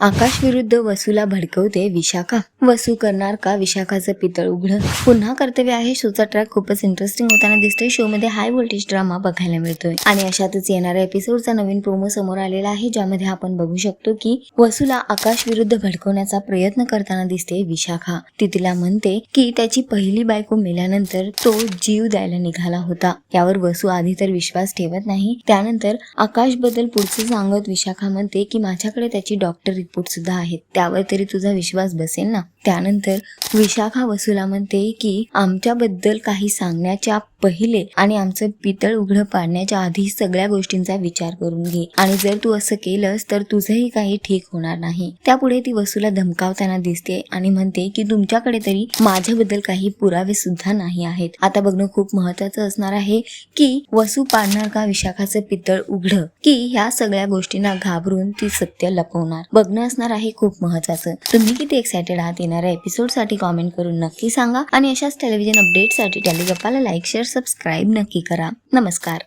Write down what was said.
आकाश विरुद्ध वसूला भडकवते विशाखा. वसू करणार का? विशाखाचं पितळ उघडं. पुन्हा कर्तव्य आहे. शोचा ट्रॅक खूपच इंटरेस्टिंग होताना दिसतोय. शो मध्ये हाय व्होल्टेज ड्रामा बघायला मिळतोय. आणि अशातच येणाऱ्या एपिसोडचा नवीन प्रोमो समोर आलेला आहे. ज्यामध्ये आपण बघू शकतो की वसूला आकाश विरुद्ध भडकवण्याचा प्रयत्न करताना दिसते विशाखा. ती तिला म्हणते की त्याची पहिली बायको मेल्यानंतर तो जीव द्यायला निघाला होता. यावर वसू आधी तर विश्वास ठेवत नाही. त्यानंतर आकाशबद्दल पुढचं सांगत विशाखा म्हणते की माझ्याकडे त्याची डॉक्टर रिपोर्ट सुद्धा आहेत. त्यावर तरी तुझा विश्वास बसेल ना? त्यानंतर विशाखा वसुला म्हणते की आमच्याबद्दल काही सांगण्याच्या पहिले आणि आमचं पितळ उघडं पाडण्याच्या आधी सगळ्या गोष्टींचा विचार करून घे. आणि जर तू असं केलंस तर तुझंही काही ठीक होणार नाही. त्यापुढे ती वसूला धमकावताना दिसते आणि म्हणते की तुमच्याकडे तरी माझ्याबद्दल काही पुरावे सुद्धा नाही आहेत. आता बघणं खूप महत्वाचं असणार आहे की वसू पाडणार का विशाखाचं पितळ उघडं? की ह्या सगळ्या गोष्टींना घाबरून ती सत्य लपवणार? बघणं असणार आहे खूप महत्वाचं तुम्ही किती एक्सायटेड आहात येणाऱ्या एपिसोडसाठी कॉमेंट करून नक्की सांगा. आणि अशाच टेलिव्हिजन अपडेटसाठी टेलिगप्पाला लाईक शेअर सबस्क्राईब नक्की करा. नमस्कार.